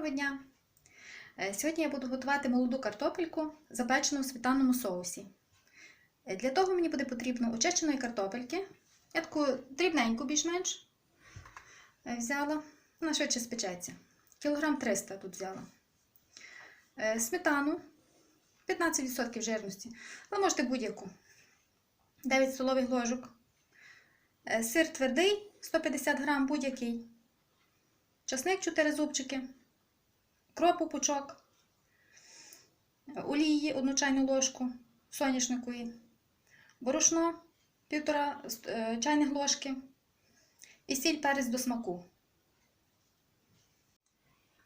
Доброго дня! Е, Сьогодні я буду готувати молоду картопельку, запечену в сметанному соусі. Е, Для того мені буде потрібно очищеної картопельки. Я таку дрібненьку більш-менш е, взяла, вона швидше спечеться. Кілограм 300 тут взяла. Сметану 15% жирності, але можете будь-яку. 9 столових ложок. Сир твердий 150 грам будь-який. Часник 4 зубчики, кропу пучок, олії 1 чайну ложку соняшникової, борошно 1,5 чайних ложки і сіль перець до смаку.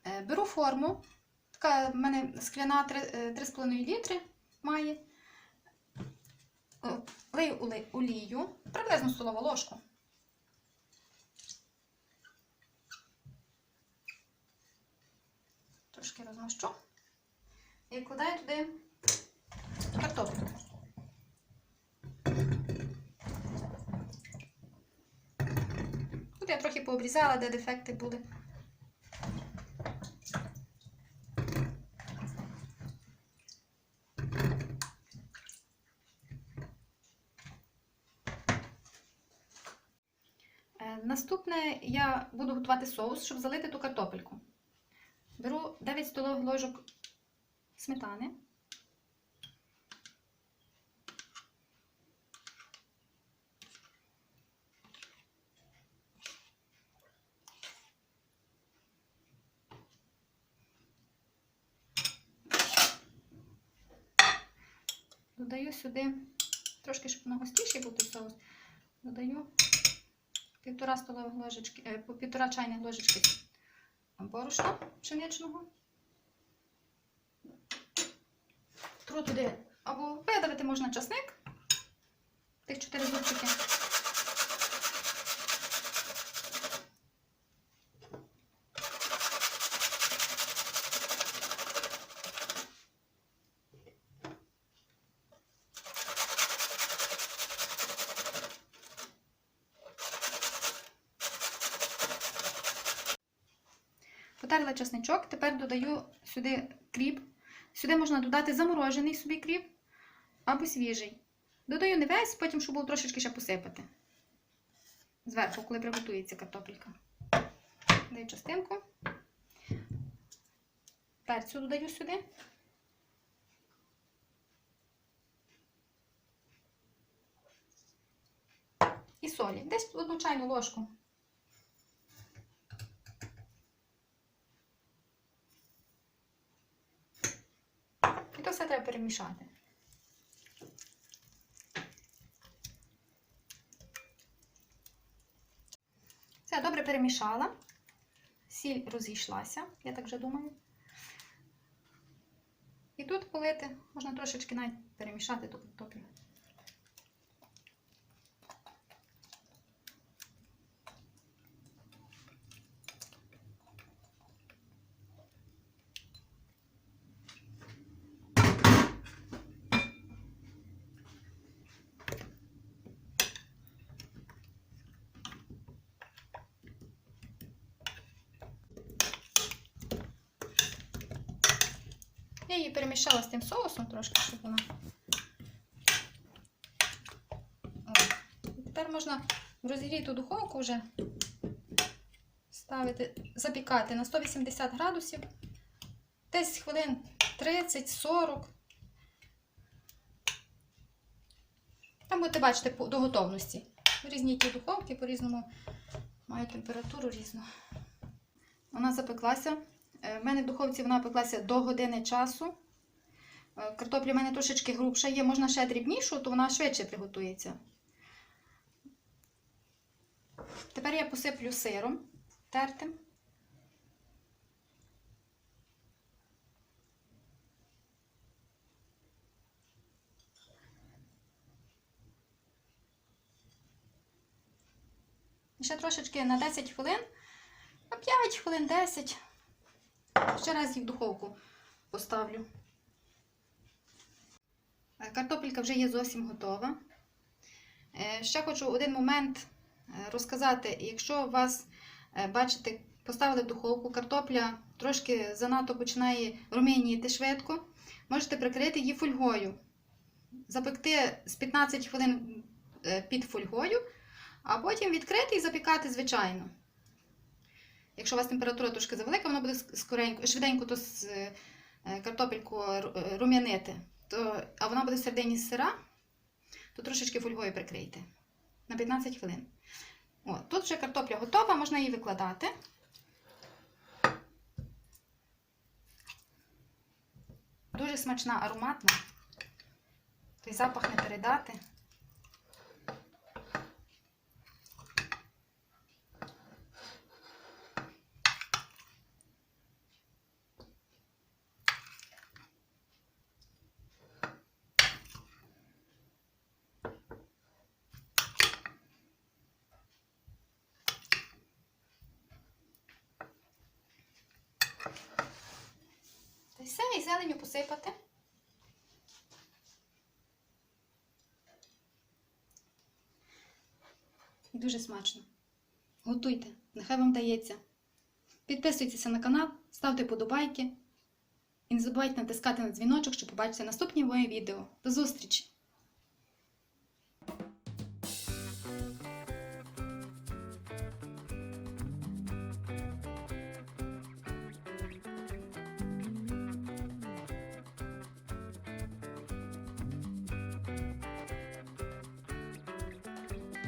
Е, Беру форму, така в мене скляна 3,5 літри має. Е, Лию олію, приблизно столову ложку. Трошки розмащу. І вкладаю туди картоплю. Тут я трохи пообрізала, де дефекти були. Е, Наступне я буду готувати соус, щоб залити ту картопельку. Беру 9 столових ложок сметани. Додаю сюди, трошки, щоб воно густіший бути соус, додаю півтора столових ложечки, е, півтора чайних ложечки борошна пшеничного. Тру туди або видавити можна часник, тих 4 зубчики. Потерла часничок, тепер додаю сюди кріп. Сюди можна додати заморожений собі кріп або свіжий. Додаю не весь, потім, щоб було трошечки ще посипати. Зверху, коли приготується картопелька. Даю частинку. Перцю додаю сюди. І солі. Десь одну чайну ложку. І то все треба перемішати. Все, добре перемішала. Сіль розійшлася, я так вже думаю. І тут полити, можна трошечки навіть перемішати ту Я її перемішала з тим соусом трошки, щоб вона. Тепер можна в розігріту духовку вже ставити, запікати на 180 градусів. Десь хвилин 30-40. Там будете бачити до готовності. Різні ті духовки по-різному мають температуру різну. Вона запеклася. Е, В мене в духовці вона пеклася до години часу. Е, Картопля в мене трошечки грубша є, можна ще дрібнішу, то вона швидше приготується. Тепер я посиплю сиром тертим. Ще трошечки на 10 хвилин, на 5 хвилин 10. Ще раз їх в духовку поставлю. Е, Картопелька вже є зовсім готова. Е, Ще хочу один момент е, розказати. Якщо у вас, бачите, поставили в духовку, картопля трошки занадто починає рум'яніти швидко. Можете прикрити її фольгою. Запекти з 15 хвилин під фольгою, а потім відкрити і запікати звичайно. Якщо у вас температура трошки завелика, воно буде скоренько, швиденько з, е, картопельку рум'янити, а вона буде всередині сира, то трошечки фольгою прикрийте на 15 хвилин. О, тут вже картопля готова, можна її викладати. Дуже смачна, ароматна. Той запах не передати. І зеленю посипати. Дуже смачно. Готуйте, нехай вам дається. Підписуйтеся на канал, ставте подобайки. І не забувайте натискати на дзвіночок, щоб побачити наступні мої відео. До зустрічі!